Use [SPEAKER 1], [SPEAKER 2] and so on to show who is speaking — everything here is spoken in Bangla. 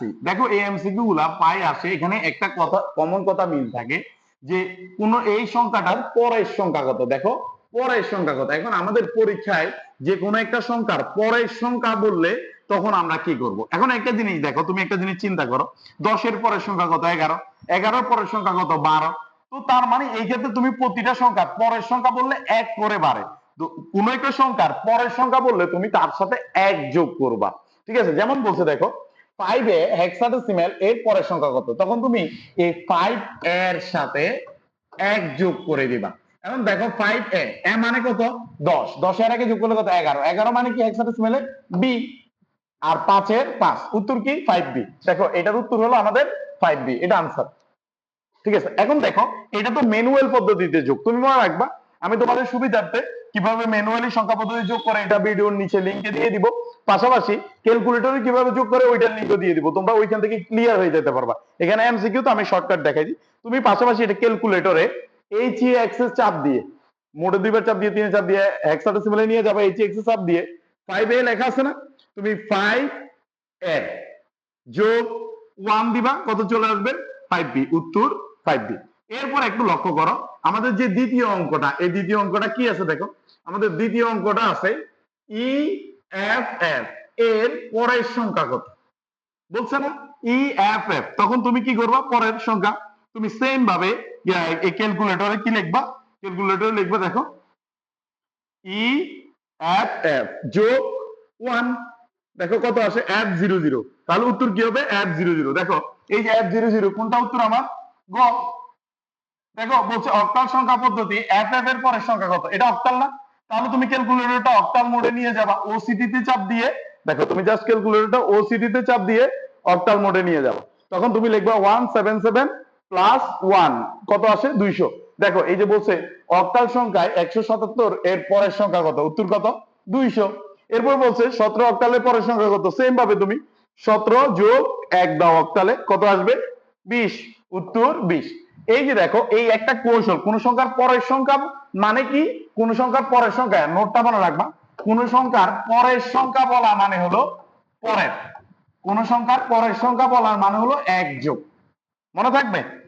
[SPEAKER 1] রাখছি দেখো এই এমসিকিউ গুলা পাই আসে, এখানে একটা কথা কমন কথা মিল থাকে যে কোন এই সংখ্যাটার পরের সংখ্যা কত? দেখো, পরের সংখ্যা কত? এখন আমাদের পরীক্ষায় যে কোনো একটা সংখ্যার পরের সংখ্যা বললে তখন আমরা কি করব? এখন একটা জিনিস দেখো, তুমি একটা জিনিস চিন্তা করো, দশের পরের সংখ্যা কত? এগারো। এগারোর পরের সংখ্যা কত? বারো। তো তার মানে এই ক্ষেত্রে তুমি প্রতিটা সংখ্যা পরের সংখ্যা বললে এক করে বাড়ে। কোন একটা সংখ্যার পরের সংখ্যা বললে তুমি তার সাথে এক যোগ করবা। ঠিক আছে? যেমন বলছে দেখো ফাইভে হেক্সাডেসিমেল এর পরের সংখ্যা কত? তখন তুমি এই ফাইভ এর সাথে এক যোগ করে দিবা। এখন দেখো ফাইভ এ এ মানে কত? দশ। দশের আগে যোগ করলে কত? এগারো। এগারো মানে কি হেক্সাডেসিমেলে বি আর পাঁচের পাঁচ। উত্তর কি? ফাইভ বি দেখো, এটার উত্তর হলো আমাদের ফাইভ বি এটা আনসার ঠিক আছে? এখন দেখো, এটা তো ম্যানুয়াল পদ্ধতিতে যোগ। তুমি মনে রাখবা, আমি তোমাদের সুবিধার্থে কীভাবে ম্যানুয়ালি সংখ্যা পদ্ধতি যোগ করে এটা ভিডিওর নিচে লিংকে দিয়ে দিব। পাশাপাশি ক্যালকুলেটরে কীভাবে যোগ করে ওইটার লিংকও দিয়ে দিব? তোমরা ওইখান থেকে ক্লিয়ার হয়ে যেতে পারবা। এখানে এমসিকিউ তো আমি শর্টকাট দেখাই দিই তুমি পাশাপাশি এটা ক্যালকুলেটরে এইচ এক্সেস চাপ দিয়ে, মোটে দুইবার চাপ দিয়ে তিনে চাপ দিয়ে হেক্সাডেসিমেলে নিয়ে যাবে এইচ ই এক্সেস চাপ দিয়ে ফাইভ এ লেখা আছে না? তুমি ফাইভ এ যোগ ওয়ান দিবা, কত চলে আসবে? ফাইভ বি উত্তর ফাইভ বি এরপর একটু লক্ষ্য করো, আমাদের যে দ্বিতীয় অঙ্কটা, এই দ্বিতীয় অঙ্কটা কি আছে দেখো? আমাদের দ্বিতীয় অঙ্কটা আছে ই এফ এফ এর পরের সংখ্যা কত? বলছে না? ই এফ এফ তখন তুমি কি করবা? পরের সংখ্যা। তুমি সেম ভাবে এই ক্যালকুলেটরে কি লিখবা? ক্যালকুলেটরে লিখবা, দেখো। ই এফ এফ যোগ ওয়ান দেখো কত আসে? এফ জিরো জিরো তাহলে উত্তর কি হবে? এফ জিরো জিরো দেখো, এই যে এফ জিরো জিরো কোনটা উত্তর আমার? গ। দেখো, বলছে অক্টাল সংখ্যা পদ্ধতি এফ এফ এর পরের সংখ্যা কত? এটা অক্টাল না? তাহলে তুমি ক্যালকুলেটরটা অক্টাল মোডে নিয়ে যাবা ওসিটি তে চাপ দিয়ে, দেখো তুমি জাস্ট ক্যালকুলেটরটা ওসিটি তে চাপ দিয়ে অক্টাল মোডে নিয়ে যাবা। তখন তুমি লিখবা one seven seven plus one কত আসে? দুইশো। দেখো, এই যে বলছে অক্টাল সংখ্যায় একশো সাতাত্তর, এর পরের সংখ্যা কত? উত্তর কত? দুইশো। এরপর বলছে, সতেরো অক্টালের পরের সংখ্যা কত? সেম ভাবে তুমি। সতেরো যোগ এক দাও অক্টালে কত আসবে? বিশ। উত্তর বিশ। এই যে দেখো, এই একটা কৌশল কোন সংখ্যার পরের সংখ্যা মানে কি? কোন সংখ্যার পরের সংখ্যা নোটটা মনে রাখবা, কোন সংখ্যার পরের সংখ্যা বলা মানে হলো পরের। কোন সংখ্যার পরের সংখ্যা বলার মানে হলো এক যোগ। মনে থাকবে?